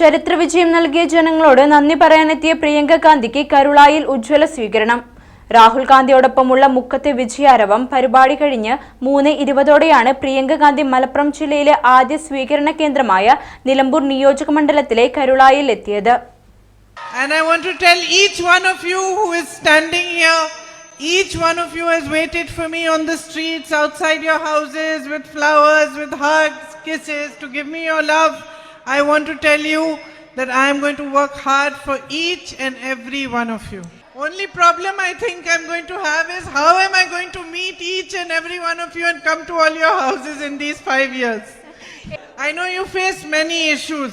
ചരിത്ര വിജയം നൽകിയ ജനങ്ങളോട് നന്ദി പറയാനെത്തിയ പ്രിയങ്ക ഗാന്ധിക്ക് കരുളായിൽ ഉജ്ജ്വല സ്വീകരണം രാഹുൽ ഗാന്ധിയോടൊപ്പമുള്ള മുക്കത്തെ വിജയാരവം പരിപാടി കഴിഞ്ഞ് മൂന്ന് ഇരുപതോടെയാണ് പ്രിയങ്ക ഗാന്ധി മലപ്പുറം ജില്ലയിലെ ആദ്യ സ്വീകരണ കേന്ദ്രമായ നിലമ്പൂർ നിയോജക മണ്ഡലത്തിലെ കരുളായിൽ എത്തിയത് And I want to tell each one of you who is standing here, each one of you has waited for me on the streets, outside your houses, with flowers, with hugs, kisses, to give me your love. I want to tell you that I am going to work hard for each and every one of you. Only problem I think I'm going to have is how am I going to meet each and every one of you and come to all your houses in these five years? I know you face many issues,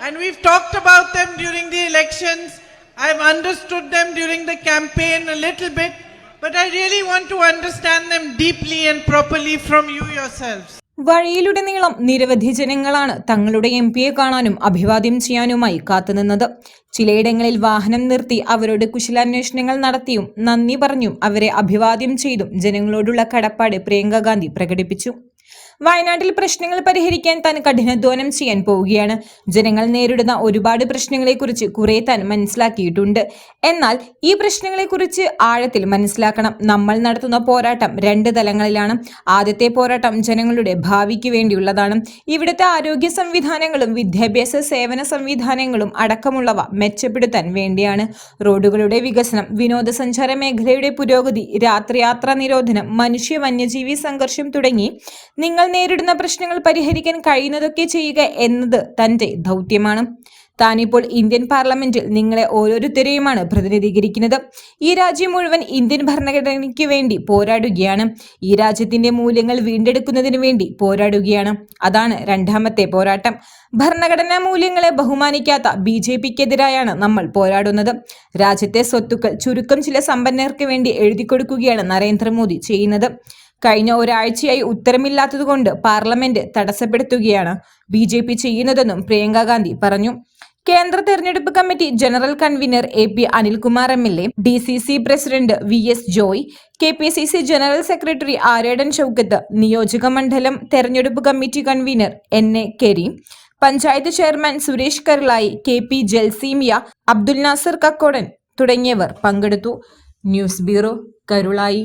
and we've talked about them during the elections. I've understood them during the campaign a little bit, but I really want to understand them deeply and properly from you yourselves. വഴിയിലുടനീളം നിരവധി ജനങ്ങളാണ് തങ്ങളുടെ M പിയെ കാണാനും അഭിവാദ്യം ചെയ്യാനുമായി കാത്തുനിന്നത്. ചിലയിടങ്ങളിൽ വാഹനം നിർത്തി അവരോട് കുശലാന്വേഷണങ്ങൾ നടത്തിയും നന്ദി പറഞ്ഞും അവരെ അഭിവാദ്യം ചെയ്തും ജനങ്ങളോടുള്ള കടപ്പാട് പ്രിയങ്ക ഗാന്ധി പ്രകടിപ്പിച്ചു. വയനാട്ടിൽ പ്രശ്നങ്ങൾ പരിഹരിക്കാൻ താൻ കഠിനാധ്വാനം ചെയ്യാൻ പോവുകയാണ്. ജനങ്ങൾ നേരിടുന്ന ഒരുപാട് പ്രശ്നങ്ങളെക്കുറിച്ച് കുറെ താൻ മനസ്സിലാക്കിയിട്ടുണ്ട്. എന്നാൽ ഈ പ്രശ്നങ്ങളെക്കുറിച്ച് ആഴത്തിൽ മനസ്സിലാക്കണം. നമ്മൾ നടത്തുന്ന പോരാട്ടം രണ്ട് തലങ്ങളിലാണ്. ആദ്യത്തെ പോരാട്ടം ജനങ്ങളുടെ ഭാവിക്ക് വേണ്ടിയുള്ളതാണ്. ഇവിടുത്തെ ആരോഗ്യ സംവിധാനങ്ങളും വിദ്യാഭ്യാസ സേവന സംവിധാനങ്ങളും അടക്കമുള്ളവ മെച്ചപ്പെടുത്താൻ വേണ്ടിയാണ്. റോഡുകളുടെ വികസനം വിനോദസഞ്ചാര മേഖലയുടെ പുരോഗതി രാത്രിയാത്രാ നിരോധനം മനുഷ്യ വന്യജീവി സംഘർഷം തുടങ്ങി നിങ്ങൾ നേരിടുന്ന പ്രശ്നങ്ങൾ പരിഹരിക്കാൻ കഴിയുന്നതൊക്കെ ചെയ്യുക എന്നത് തന്റെ ദൗത്യമാണ്. താനിപ്പോൾ ഇന്ത്യൻ പാർലമെന്റിൽ നിങ്ങളെ ഓരോരുത്തരെയുമാണ് പ്രതിനിധീകരിക്കുന്നത്. ഈ രാജ്യം മുഴുവൻ ഇന്ത്യൻ ഭരണഘടനയ്ക്ക് വേണ്ടി പോരാടുകയാണ്. ഈ രാജ്യത്തിന്റെ മൂല്യങ്ങൾ വീണ്ടെടുക്കുന്നതിന് വേണ്ടി പോരാടുകയാണ്. അതാണ് രണ്ടാമത്തെ പോരാട്ടം. ഭരണഘടനാ മൂല്യങ്ങളെ ബഹുമാനിക്കാത്ത ബി ജെ പിക്കെതിരായാണ് നമ്മൾ പോരാടുന്നത്. രാജ്യത്തെ സ്വത്തുക്കൾ ചുരുക്കം ചില സമ്പന്നർക്ക് വേണ്ടി എഴുതിക്കൊടുക്കുകയാണ് നരേന്ദ്രമോദി ചെയ്യുന്നത്. കഴിഞ്ഞ ഒരാഴ്ചയായി ഉത്തരമില്ലാത്തതുകൊണ്ട് പാർലമെന്റ് തടസ്സപ്പെടുത്തുകയാണ് ബി ജെ പി ചെയ്യുന്നതെന്നും പ്രിയങ്ക ഗാന്ധി പറഞ്ഞു. കേന്ദ്ര തെരഞ്ഞെടുപ്പ് committee general convener A P Anilkumar M L A D C C president V S Joy K P C C general secretary Aryadan Shoukath നിയോജക മണ്ഡലം തെരഞ്ഞെടുപ്പ് committee convener N A Kareem panchayat chairman Suresh കർലായി K P Jalseemiya Abdul Nasser Kakkodan തുടങ്ങിയവർ പങ്കെടുത്തു. News bureau Karulai.